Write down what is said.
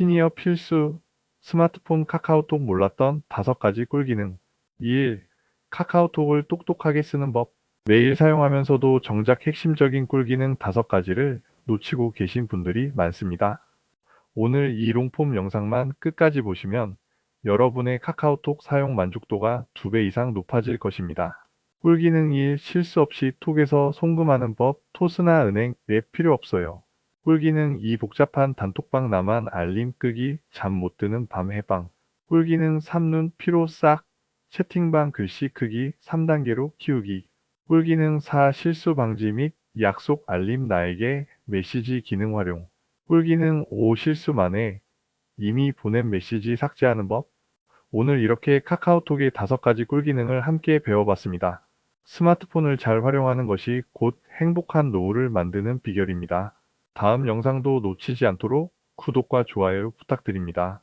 시니어 필수 스마트폰 카카오톡 몰랐던 5가지 꿀기능 1. 카카오톡을 똑똑하게 쓰는 법 매일 사용하면서도 정작 핵심적인 꿀기능 5가지를 놓치고 계신 분들이 많습니다. 오늘 이 롱폼 영상만 끝까지 보시면 여러분의 카카오톡 사용 만족도가 2배 이상 높아질 것입니다. 꿀기능 1. 실수 없이 톡에서 송금하는 법, 토스나 은행 앱 필요 없어요. 꿀기능 2. 복잡한 단톡방 나만 알림 끄기, 잠 못 드는 밤 해방. 꿀기능 3. 눈 피로 싹, 채팅방 글씨 크기 3단계로 키우기. 꿀기능 4. 실수 방지 및 약속 알림 나에게 메시지 기능 활용. 꿀기능 5. 실수 만에 이미 보낸 메시지 삭제하는 법. 오늘 이렇게 카카오톡의 다섯 가지 꿀기능을 함께 배워봤습니다. 스마트폰을 잘 활용하는 것이 곧 행복한 노후를 만드는 비결입니다. 다음 영상도 놓치지 않도록 구독과 좋아요 부탁드립니다.